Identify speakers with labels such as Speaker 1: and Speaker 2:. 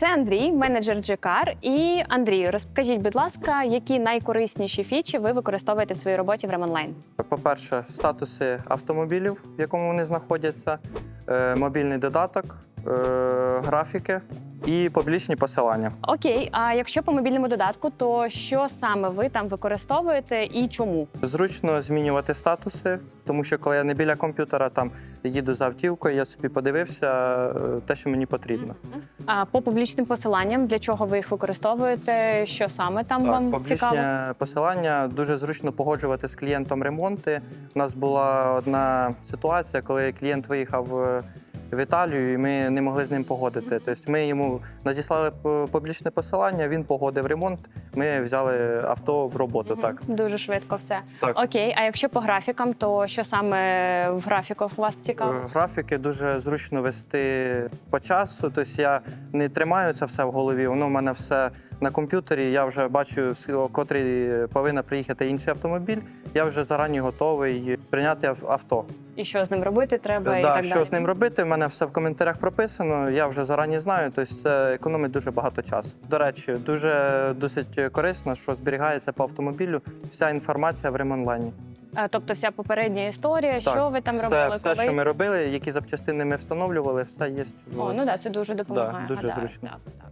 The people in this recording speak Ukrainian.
Speaker 1: Це Андрій, менеджер GCAR. І Андрію, розкажіть, будь ласка, які найкорисніші фічі ви використовуєте в своїй роботі в Ремонлайн?
Speaker 2: По-перше, статуси автомобілів, в якому вони знаходяться, е, мобільний додаток, е, графіки і публічні посилання.
Speaker 1: Окей, а якщо по мобільному додатку, то що саме ви там використовуєте і чому?
Speaker 2: Зручно змінювати статуси, тому що коли я не біля комп'ютера, там їду за автівкою, я собі подивився е, те, що мені потрібно.
Speaker 1: А по публічним посиланням, для чого ви їх використовуєте? Що саме там вам
Speaker 2: публічне
Speaker 1: цікаво?
Speaker 2: посилання дуже зручно погоджувати з клієнтом ремонти. У нас була одна ситуація, коли клієнт виїхав е, в Італію, і ми не могли з ним погодити. Тобто ми йому надіслали публічне посилання, він погодив ремонт. Ми взяли авто в роботу. Так,
Speaker 1: Дуже швидко все.
Speaker 2: Так.
Speaker 1: Окей, а якщо по графікам, то що саме в графіках у вас цікаво?
Speaker 2: Е, графіки дуже зручно вести по часу. Тобто я не тримаю це все в голові. Воно в мене все на комп'ютері. Я вже бачу, о котрій повинна приїхати інший автомобіль. Я вже зарані готовий прийняти ав- авто.
Speaker 1: І що з ним робити треба? і
Speaker 2: да,
Speaker 1: так
Speaker 2: що
Speaker 1: далі.
Speaker 2: з ним робити? в мене все в коментарях прописано. Я вже зарані знаю. Тобто це економить дуже багато часу. До речі, дуже досить корисно, що зберігається по автомобілю вся інформація в ремонлайні.
Speaker 1: А, Тобто вся попередня історія, що ви там
Speaker 2: все,
Speaker 1: робили,
Speaker 2: все,
Speaker 1: коли?
Speaker 2: що ми робили, які запчастини ми встановлювали, все є. в-
Speaker 1: О, ну да, це дуже допомагає.
Speaker 2: дуже
Speaker 1: гадаю.
Speaker 2: зручно.
Speaker 1: Так, так.